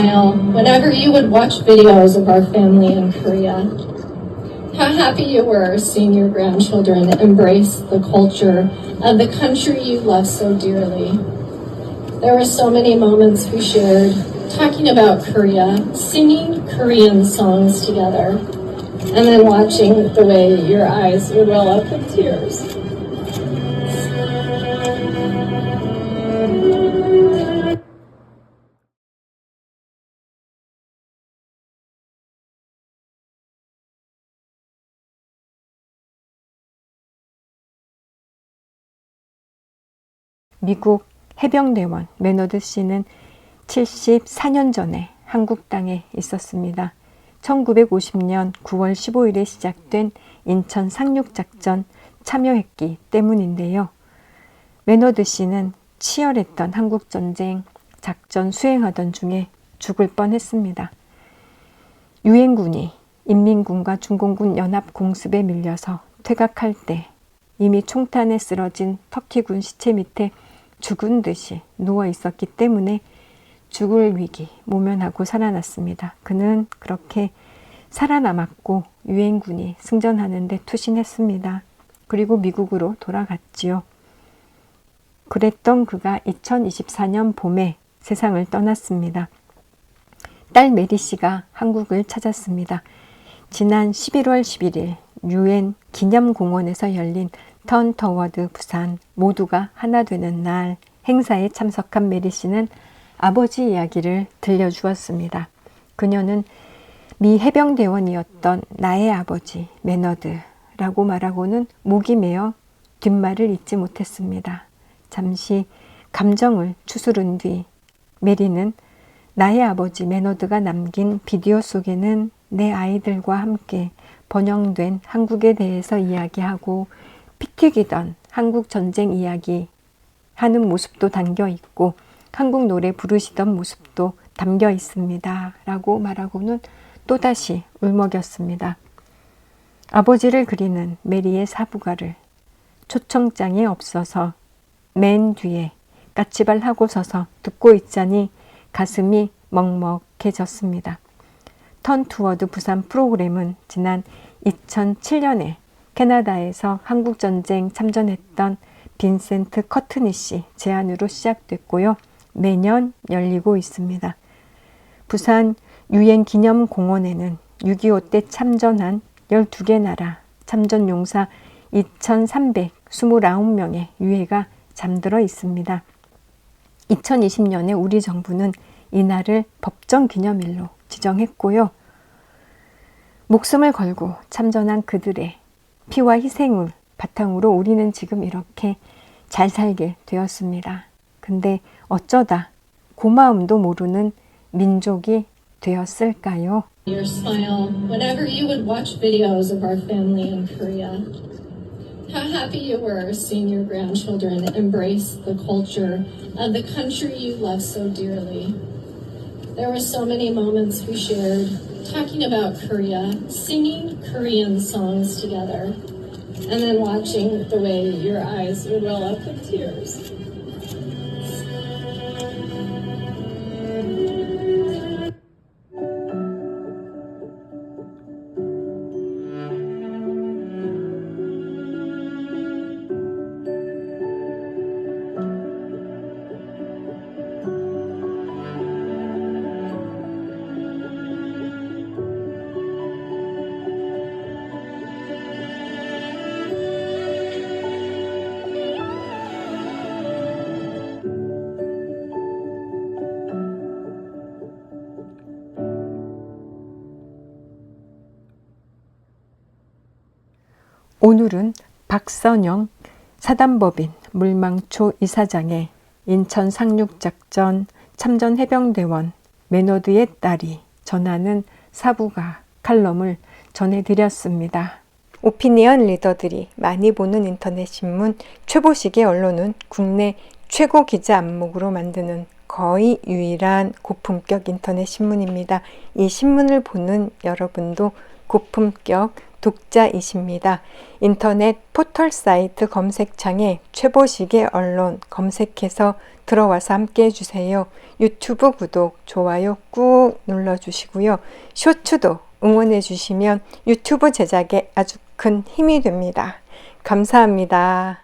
smile whenever you would watch videos of our family in Korea. How happy you were seeing your grandchildren embrace the culture of the country you love so dearly. There were so many moments we shared talking about Korea, singing Korean songs together, and then watching the way your eyes would well up with tears. 미국 해병대원 매너드 씨는 74년 전에 한국 땅에 있었습니다. 1950년 9월 15일에 시작된 인천 상륙작전 참여했기 때문인데요. 매너드 씨는 치열했던 한국전쟁 작전 수행하던 중에 죽을 뻔했습니다. 유엔군이 인민군과 중공군 연합 공습에 밀려서 퇴각할 때 이미 총탄에 쓰러진 터키군 시체 밑에 죽은 듯이 누워 있었기 때문에 죽을 위기 모면하고 살아났습니다. 그는 그렇게 살아남았고 유엔군이 승전하는데 투신했습니다. 그리고 미국으로 돌아갔지요. 그랬던 그가 2024년 봄에 세상을 떠났습니다. 딸 메리 씨가 한국을 찾았습니다. 지난 11월 11일 유엔 기념공원에서 열린 턴 터워드 부산 모두가 하나 되는 날 행사에 참석한 메리 씨는 아버지 이야기를 들려주었습니다. 그녀는 미 해병대원이었던 나의 아버지 매너드라고 말하고는 목이 메어 뒷말을 잊지 못했습니다. 잠시 감정을 추스른 뒤 메리는 나의 아버지 매너드가 남긴 비디오 속에는 내 아이들과 함께 번영된 한국에 대해서 이야기하고 피 튀기던 한국 전쟁 이야기 하는 모습도 담겨 있고 한국 노래 부르시던 모습도 담겨 있습니다. 라고 말하고는 또다시 울먹였습니다. 아버지를 그리는 메리의 사부가를 초청장이 없어서 맨 뒤에 까치발 하고 서서 듣고 있자니 가슴이 먹먹해졌습니다. 턴 투어드 부산 프로그램은 지난 2007년에 캐나다에서 한국 전쟁 참전했던 빈센트 커트니 씨 제안으로 시작됐고요. 매년 열리고 있습니다. 부산 유엔 기념 공원에는 6.25 때 참전한 12개 나라 참전 용사 2,329명의 유해가 잠들어 있습니다. 2020년에 우리 정부는 이날을 법정 기념일로 지정했고요. 목숨을 걸고 참전한 그들의 피와 희생을 바탕으로 우리는 지금 이렇게 잘 살게 되었습니다. 근데 어쩌다 고마움도 모르는 민족이 되었을까요? Your smile whenever you would watch videos of our family in Korea. How happy you were seeing your grandchildren embrace the culture of the country you love so dearly. There were so many moments we shared talking about Korea, singing Korean songs together, and then watching the way your eyes would well up with tears. 오늘은 박선영 사단법인 물망초 이사장의 인천 상륙작전 참전 해병대원 매너드의 딸이 전하는 사부가 칼럼을 전해드렸습니다. 오피니언 리더들이 많이 보는 인터넷 신문 최보식의 언론은 국내 최고 기자 안목으로 만드는 거의 유일한 고품격 인터넷 신문입니다. 이 신문을 보는 여러분도 고품격 독자이십니다. 인터넷 포털 사이트 검색창에 최보식의 언론 검색해서 들어와서 함께 해주세요. 유튜브 구독, 좋아요 꾹 눌러주시고요. 쇼츠도 응원해주시면 유튜브 제작에 아주 큰 힘이 됩니다. 감사합니다.